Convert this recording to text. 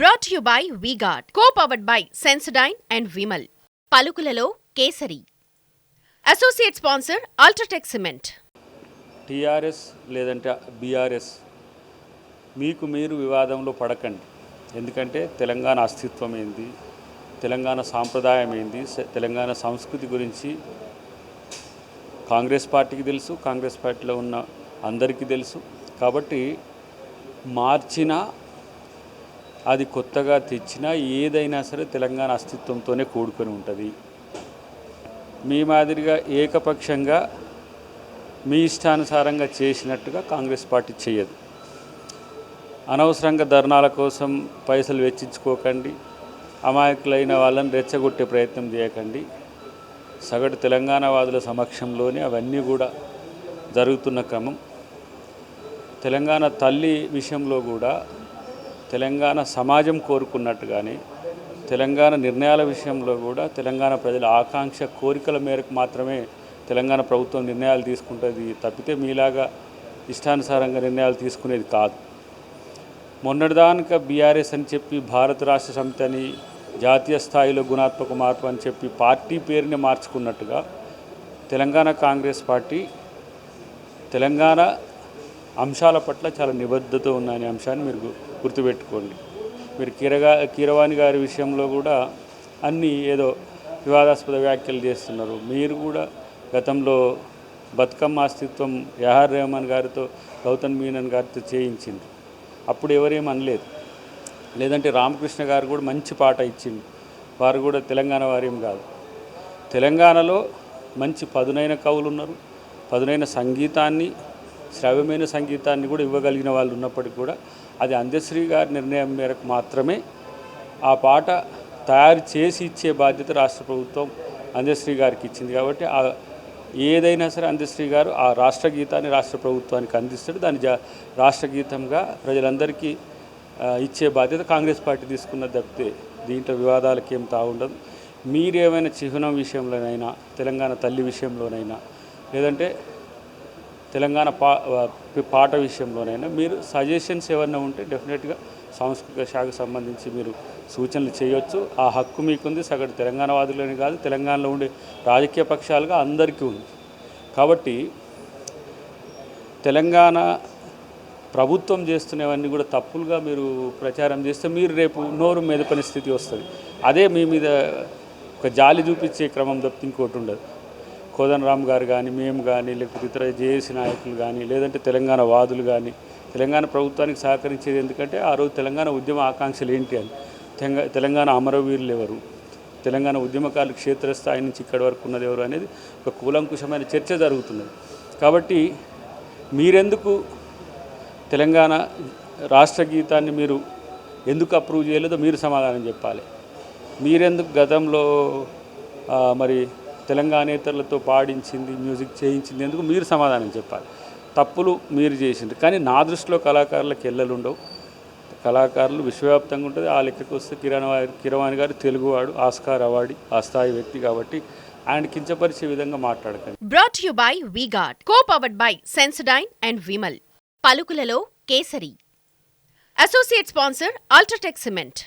Brought you by V-Guard co powered by Sensodyne and Vimal పలుకులలో Kesari. Associate sponsor UltraTech cement TRS లేదంటే బీఆర్ఎస్ మీకు మీరు వివాదంలో పడకండి. ఎందుకంటే తెలంగాణ అస్తిత్వం ఏంది? తెలంగాణ సాంప్రదాయం ఏంది? తెలంగాణ సంస్కృతి గురించి కాంగ్రెస్ పార్టీకి తెలుసు కాంగ్రెస్ పార్టీలో ఉన్న అందరికీ తెలుసు. కాబట్టి మార్చినా అది కొత్తగా తెచ్చినా ఏదైనా సరే తెలంగాణ అస్తిత్వంతోనే కూడుకొని ఉంటుంది. మీ మాదిరిగా ఏకపక్షంగా మీ ఇష్టానుసారంగా చేసినట్టుగా కాంగ్రెస్ పార్టీ చేయదు. అనవసరంగా ధర్నాల కోసం పైసలు వెచ్చించుకోకండి అమాయకులైన వాళ్ళని రెచ్చగొట్టే ప్రయత్నం చేయకండి. సగటు తెలంగాణ వాదుల సమక్షంలోనే అవన్నీ కూడా జరుగుతున్న క్రమం. తెలంగాణ తల్లి విషయంలో కూడా తెలంగాణ సమాజం కోరుకున్నట్టుగానే తెలంగాణ నిర్ణయాల విషయంలో కూడా తెలంగాణ ప్రజల ఆకాంక్ష కోరికల మేరకు మాత్రమే తెలంగాణ ప్రభుత్వం నిర్ణయాలు తీసుకుంటుంది తప్పితే మీలాగా ఇష్టానుసారంగా నిర్ణయాలు తీసుకునేది కాదు. మొన్నటిదానిక బీఆర్ఎస్ అని చెప్పి భారత రాష్ట్ర సమితి అని జాతీయ స్థాయిలో గుణాత్మక మార్పు అని చెప్పి పార్టీ పేరుని మార్చుకున్నట్టుగా తెలంగాణ కాంగ్రెస్ పార్టీ తెలంగాణ అంశాల పట్ల చాలా నిబద్ధత ఉందనే అంశాన్ని మీరు గుర్తుపెట్టుకోండి. మీరు కీరగా కీరవాణి గారి విషయంలో కూడా అన్నీ ఏదో వివాదాస్పద వ్యాఖ్యలు చేస్తున్నారు. మీరు కూడా గతంలో బతుకమ్మ అస్తిత్వం యహార్ రెహమాన్ గారితో గౌతమ్ మీనన్ గారితో చేయించింది అప్పుడు ఎవరేం అనలేదు. లేదంటే రామకృష్ణ గారు కూడా మంచి పాట ఇచ్చింది వారు కూడా తెలంగాణ వారేం కాదు. తెలంగాణలో మంచి పదునైన కవులు ఉన్నారు. పదునైన సంగీతాన్ని శ్రవ్యమైన సంగీతాన్ని కూడా ఇవ్వగలిగిన వాళ్ళు ఉన్నప్పటికీ కూడా అది అందశ్రీ గారి నిర్ణయం మేరకు మాత్రమే ఆ పాట తయారు చేసి ఇచ్చే బాధ్యత రాష్ట్ర ప్రభుత్వం అందశ్రీ గారికి ఇచ్చింది కాబట్టి ఆ ఏదైనా సరే అందశ్రీ గారు ఆ రాష్ట్ర గీతాన్ని రాష్ట్ర ప్రభుత్వానికి అందిస్తాడు. దాని జా రాష్ట్ర గీతంగా ప్రజలందరికీ ఇచ్చే బాధ్యత కాంగ్రెస్ పార్టీ తీసుకున్న తప్పితే దీంట్లో వివాదాలకి ఏం తాగుండదు మీరేమైనా చిహ్నం విషయంలోనైనా తెలంగాణ తల్లి విషయంలోనైనా లేదంటే తెలంగాణ పా పాట విషయంలోనైనా మీరు సజెషన్స్ ఏమైనా ఉంటే డెఫినెట్గా సాంస్కృతిక శాఖకు సంబంధించి మీరు సూచనలు చేయొచ్చు. ఆ హక్కు మీకుంది. సగటు తెలంగాణ వాదులని కాదు తెలంగాణలో ఉండే రాజకీయ పక్షాలుగా అందరికీ ఉంది. కాబట్టి తెలంగాణ ప్రభుత్వం చేస్తున్నవన్నీ కూడా తప్పులుగా మీరు ప్రచారం చేస్తే మీరు రేపు నోరు మెదపని స్థితి వస్తుంది. అదే మీ మీద ఒక జాలి చూపించే క్రమం తప్పితే ఇంకోటి ఉండదు. కోదనరామ్ గారు కానీ మేము కానీ లేకపోతే ఇతర జేఏసీ నాయకులు కానీ లేదంటే తెలంగాణ వాదులు కానీ తెలంగాణ ప్రభుత్వానికి సహకరించేది ఎందుకంటే ఆ రోజు తెలంగాణ ఉద్యమ ఆకాంక్షలు ఏంటి అని. తెలంగా తెలంగాణ అమరవీరులు ఎవరు? తెలంగాణ ఉద్యమకారులు క్షేత్రస్థాయి నుంచి ఇక్కడి వరకు ఉన్నది ఎవరు అనేది ఒక కూలంకుషమైన చర్చ జరుగుతున్నది. కాబట్టి మీరెందుకు తెలంగాణ రాష్ట్ర గీతాన్ని మీరు ఎందుకు అప్రూవ్ చేయలేదో మీరు సమాధానం చెప్పాలి. మీరెందుకు గతంలో మరి తెలంగాణేతరులతో పాడించింది మ్యూజిక్ చేయించింది ఎందుకు? మీరు సమాధానం చెప్పాలి. తప్పులు మీరు చేసింది కానీ నా దృష్టిలో కళాకారులకు ఎల్లలు ఉండవు. కళాకారులు విశ్వవ్యాప్తంగా ఉంటుంది. ఆ లెక్కకు వస్తే కిరణ్ కిరవాణి గారు తెలుగువాడు ఆస్కార్ అవార్డు ఆ స్థాయి వ్యక్తి కాబట్టి ఆయన కించపరిచే విధంగా మాట్లాడకండి. Brought you by V-Guard co powered by Sensodyne and Vimal పలుకులలో Kesari. Associate sponsor UltraTech cement